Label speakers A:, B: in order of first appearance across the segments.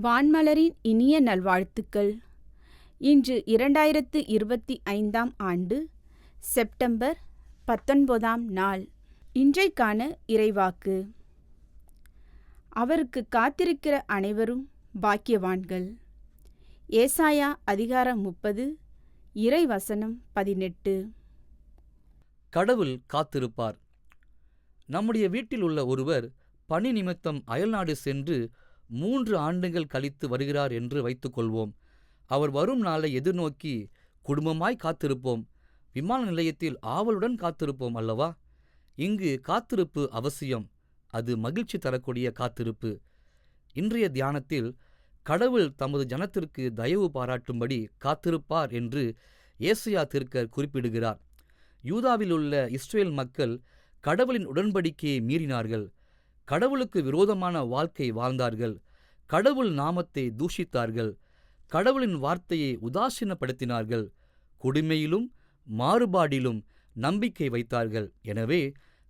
A: வான்மலரின் இனிய நல்வாழ்த்துக்கள். இன்று இரண்டாயிரத்து இருபத்தி ஐந்தாம் ஆண்டு செப்டம்பர் பத்தொன்பதாம் நாள். இன்றைக்கான இறைவாக்கு. அவருக்கு காத்திருக்கிற அனைவரும் பாக்கியவான்கள். ஏசாயா அதிகாரம் முப்பது இறைவசனம் பதினெட்டு.
B: கடவுள் காத்திருப்பார். நம்முடைய வீட்டில் உள்ள ஒருவர் பணி நிமித்தம் அயல்நாடு சென்று மூன்று ஆண்டுகள் கழித்து வருகிறார் என்று வைத்துக்கொள்வோம். அவர் வரும் நாளை எதிர்நோக்கி குடும்பமாய் காத்திருப்போம். விமான நிலையத்தில் ஆவலுடன் காத்திருப்போம் அல்லவா? இங்கு காத்திருப்பு அவசியம். அது மகிழ்ச்சி தரக்கூடிய காத்திருப்பு. இன்றைய தியானத்தில் கடவுள் தமது ஜனத்திற்கு தயவு பாராட்டும்படி காத்திருப்பார் என்று ஏசியா திருக்கர் குறிப்பிடுகிறார். யூதாவிலுள்ள இஸ்ரேல் மக்கள் கடவுளின் உடன்படிக்கையை மீறினார்கள். கடவுளுக்கு விரோதமான வாழ்க்கை வாழ்ந்தார்கள். கடவுள் நாமத்தை தூஷித்தார்கள். கடவுளின் வார்த்தையை உதாசீனப்படுத்தினார்கள். கொடுமையிலும் மாறுபாடிலும் நம்பிக்கை வைத்தார்கள். எனவே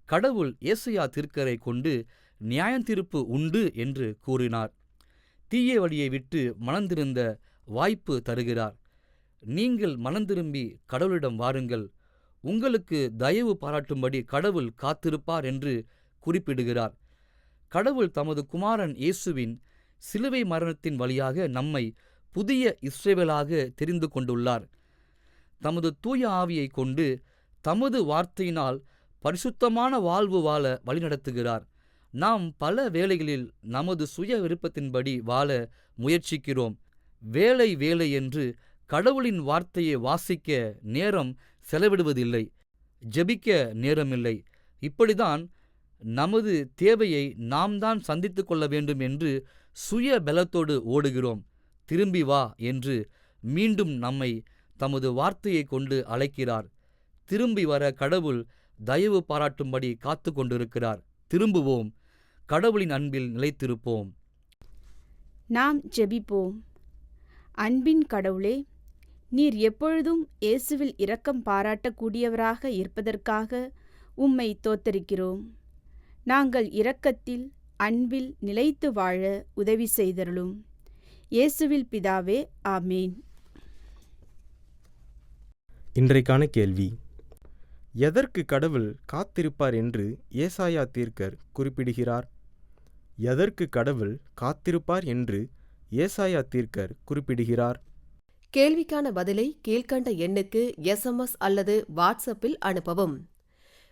B: கடவுள் ஏசையா திருக்கரை கொண்டு நியாயந்திருப்பு உண்டு என்று கூறினார். தீய வழியை விட்டு மணந்திருந்த வாய்ப்பு தருகிறார். நீங்கள் மனந்திரும்பி கடவுளிடம் வாருங்கள். உங்களுக்கு தயவு பாராட்டும்படி கடவுள் காத்திருப்பார் என்று குறிப்பிடுகிறார். கடவுள் தமது குமாரன் இயேசுவின் சிலுவை மரணத்தின் வழியாக நம்மை புதிய இஸ்ரேவேலாக தெரிந்து கொண்டுள்ளார். தமது தூய ஆவியை கொண்டு தமது வார்த்தையினால் பரிசுத்தமான வாழ்வு வாழ வழிநடத்துகிறார். நாம் பல வேளைகளில் நமது சுய விருப்பத்தின்படி வாழ முயற்சிக்கிறோம். வேலை வேலை என்று கடவுளின் வார்த்தையை வாசிக்க நேரம் செலவிடுவதில்லை. ஜெபிக்க நேரமில்லை. இப்படிதான் நமது தேவையை நாம் தான் சந்தித்து கொள்ள வேண்டும் என்று சுய பலத்தோடு ஓடுகிறோம். திரும்பி வா என்று மீண்டும் நம்மை தமது வார்த்தையை கொண்டு அழைக்கிறார். திரும்பி வர கடவுள் தயவு பாராட்டும்படி காத்து கொண்டிருக்கிறார். திரும்புவோம். கடவுளின் அன்பில் நிலைத்திருப்போம்.
A: நாம் ஜெபிப்போம். அன்பின் கடவுளே நீர் எப்பொழுதும் இயேசுவில் இரக்கம் பாராட்டக்கூடியவராக இருப்பதற்காக உம்மை தோத்தரிக்கிறோம். நாங்கள் இரக்கத்தில் அன்பில் நிலைத்து வாழ உதவி செய்தருளும். இயேசுவில் பிதாவே ஆமேன்.
C: இன்றைக்கான கேள்வி. எதற்கு கடவுள் காத்திருப்பார் என்று ஏசாயா தீர்க்கர் குறிப்பிடுகிறார்? எதற்கு கடவுள் காத்திருப்பார் என்று ஏசாயா தீர்க்கர் குறிப்பிடுகிறார்?
D: கேள்விக்கான பதிலை கீழ்க்கண்ட எண்ணுக்கு எஸ்எம்எஸ் அல்லது வாட்ஸ்அப்பில் அனுப்பவும்.